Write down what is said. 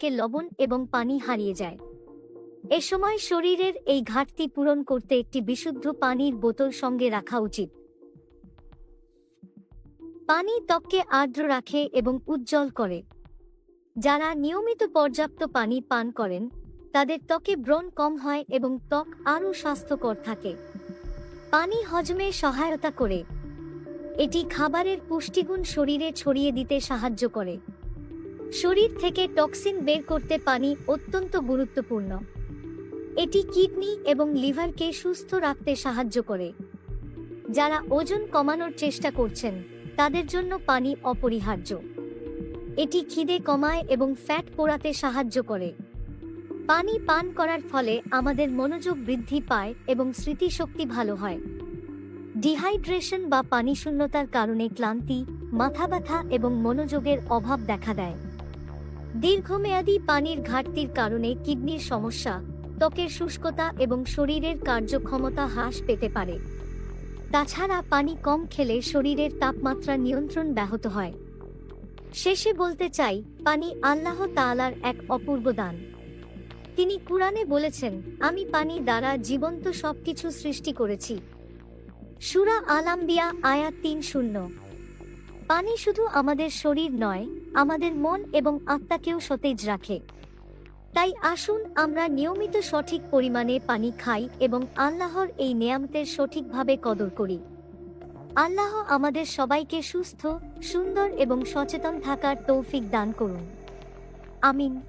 থেকে লবণ এবং পানি হারিয়ে যায়। এ সময় শরীরের এই ঘাটতি পূরণ করতে একটি বিশুদ্ধ পানির বোতল সঙ্গে রাখা উচিত। পানি ত্বককে আর্দ্র রাখে এবং উজ্জ্বল করে। যারা নিয়মিত পর্যাপ্ত পানি পান করেন, তাদের ত্বকে ব্রণ কম হয় এবং ত্বক আরও স্বাস্থ্যকর থাকে। পানি হজমে সহায়তা করে। এটি খাবারের পুষ্টিগুণ শরীরে ছড়িয়ে দিতে সাহায্য করে। শরীর থেকে টক্সিন বের করতে পানি অত্যন্ত গুরুত্বপূর্ণ। এটি কিডনি এবং লিভারকে সুস্থ রাখতে সাহায্য করে। যারা ওজন কমানোর চেষ্টা করছেন, তাদের জন্য পানি অপরিহার্য। এটি খিদে কমায় এবং ফ্যাট পোড়াতে সাহায্য করে। পানি পান করার ফলে আমাদের মনোযোগ বৃদ্ধি পায় এবং স্মৃতিশক্তি ভালো হয়। ডিহাইড্রেশন বা পানি শূন্যতার কারণে ক্লান্তি মাথা ব্যথা এবং মনোযোগের অভাব দেখা দেয়। দীর্ঘমেয়াদী পানির ঘাটতির কারণে কিডনির সমস্যা, ত্বকের শুষ্কতা এবং শরীরের কার্যক্ষমতা হ্রাস পেতে পারে। তাছাড়া পানি কম খেলে শরীরের তাপমাত্রা নিয়ন্ত্রণ ব্যাহত হয়। শেষে বলতে চাই, পানি আল্লাহ তালার এক অপূর্ব দান। তিনি কুরআনে বলেছেন, আমি পানি দ্বারা জীবন্ত সবকিছু সৃষ্টি করেছি। সুরা আলাম্বিয়া আয়াত তিন শূন্য। পানি শুধু আমাদের শরীর নয়, আমাদের মন এবং আত্মাকেও সতেজ রাখে। তাই আসুন আমরা নিয়মিত সঠিক পরিমাণে পানি খাই এবং আল্লাহর এই নিয়ামতের সঠিকভাবে কদর করি। আল্লাহ আমাদের সবাইকে সুস্থ, সুন্দর এবং সচেতন থাকার তৌফিক দান করুন। আমিন।